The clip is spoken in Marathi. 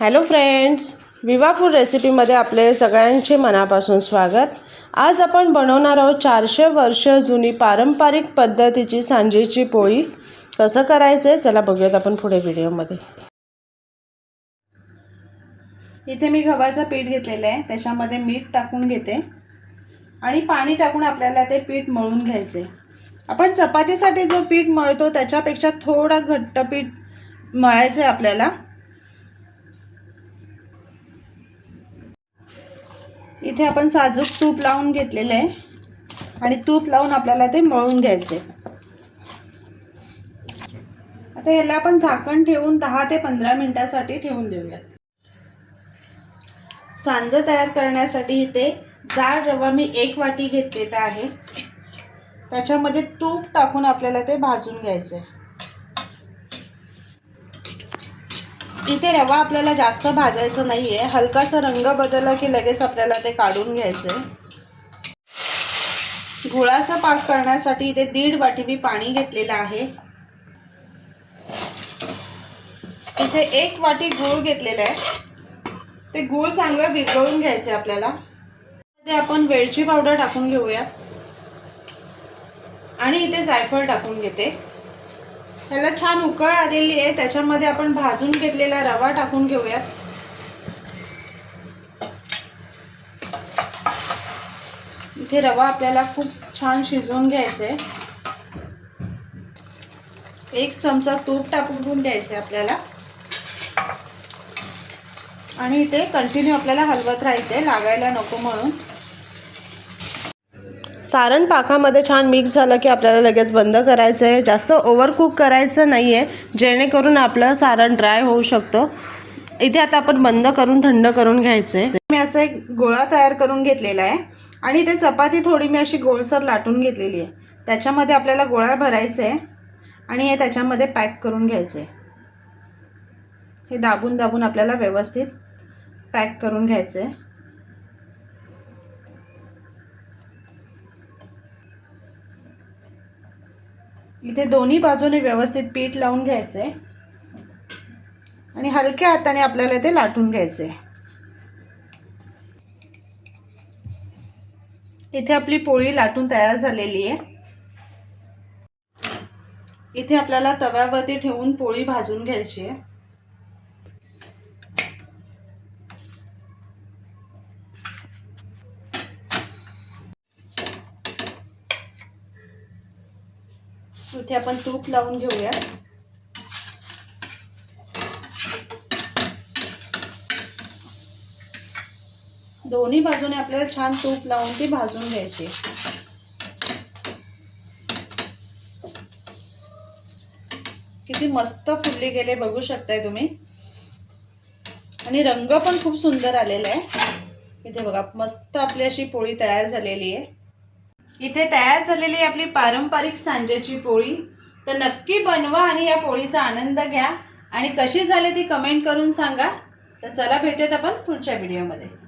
हॅलो फ्रेंड्स विवा फूड रेसिपीमध्ये आपले सगळ्यांचे मनापासून स्वागत. आज आपण बनवणार आहोत चारशे वर्ष जुनी पारंपरिक पद्धतीची सांजेची पोळी. कसं करायचं आहे चला बघूयात आपण पुढे व्हिडिओमध्ये. इथे मी गव्हाचं पीठ घेतलेलं आहे. त्याच्यामध्ये मीठ टाकून घेते. आणि पाणी टाकून आपल्याला ते पीठ मळून घ्यायचे आपण चपातीसाठी जो पीठ मळतो त्याच्यापेक्षा थोडा घट्ट पीठ मळायचं आहे आपल्याला. इथे आपण साजूक तूप लावून घेतलेलं आहे. आणि तूप लावून आपल्याला ते मळून घ्यायचे. आता ह्याला आपण झाकण ठेवून दहा ते पंधरा मिनटासाठी ठेवून देऊयात. सांजं तयार करण्यासाठी इथे जाड रवा मी एक वाटी घेतलेला आहे. त्याच्यामध्ये तूप टाकून आपल्याला ते भाजून घ्यायचं आहे इथे रवा आपल्याला जास्त भाजायचं नाही आहे हलकासा रंग बदलला की लगेच आपल्याला ते काढून घ्यायचं आहे गुळाचा पाक करण्यासाठी इथे दीड वाटी मी पाणी घेतलेलं आहे. इथे एक वाटी गूळ घेतलेला आहे. ते गूळ चांगलं विरघळून घ्यायचे आपल्याला. ते आपण वेलची पावडर टाकून घेऊयात. आणि इथे जायफळ टाकून घेते. ह्याला छान उकळ आलेली आहे. त्याच्यामध्ये आपण भाजून घेतलेला रवा टाकून घेऊयात. इथे रवा आपल्याला खूप छान शिजवून घ्यायचा आहे. एक चमचा तूप टाकून घेऊन घ्यायचे आपल्याला. आणि इथे कंटिन्यू आपल्याला हलवत राहायचं लागायला नको म्हणून. सारण पाकामध्ये छान मिक्स झालं की आपल्याला लगेच बंद करायचं आहे. जास्त ओव्हरकुक करायचं नाही आहे जेणेकरून आपलं सारण ड्राय होऊ शकतं. इथे आता आपण बंद करून थंड करून घ्यायचं आहे मी असं एक गोळा तयार करून घेतलेला आहे आणि ते चपाती थोडी मी अशी गोळसर लाटून घेतलेली आहे. त्याच्यामध्ये आपल्याला गोळा भरायचं आहे आणि हे त्याच्यामध्ये पॅक करून घ्यायचं आहे हे दाबून दाबून आपल्याला व्यवस्थित पॅक करून घ्यायचं आहे इथे दोन्ही बाजूने व्यवस्थित पीठ लावून घ्यायचं. आहे आणि हलक्या हाताने आपल्याला ते लाटून घ्यायचं. आहे इथे आपली पोळी लाटून तयार झालेली आहे. इथे आपल्याला तव्यावरती ठेवून पोळी भाजून घ्यायची आहे. इथे आपण तूप लावून घेऊया. दोन्ही बाजूने आपल्याला छान तूप लावून ती भाजून घ्यायची. किती मस्त फुलले गेले बघू शकताय तुम्ही. आणि रंग पण खूप सुंदर आलेला आहे. इथे बघा मस्त आपली अशी पोळी तयार झालेली आहे. इथे तयार झालेली आपली पारंपरिक सांज्याची पोळी. तर नक्की बनवा आणि या पोळीचा आनंद घ्या. आणि कशी झाली ती कमेंट करून सांगा. तर चला भेटूयात आपण पुढच्या व्हिडिओमध्ये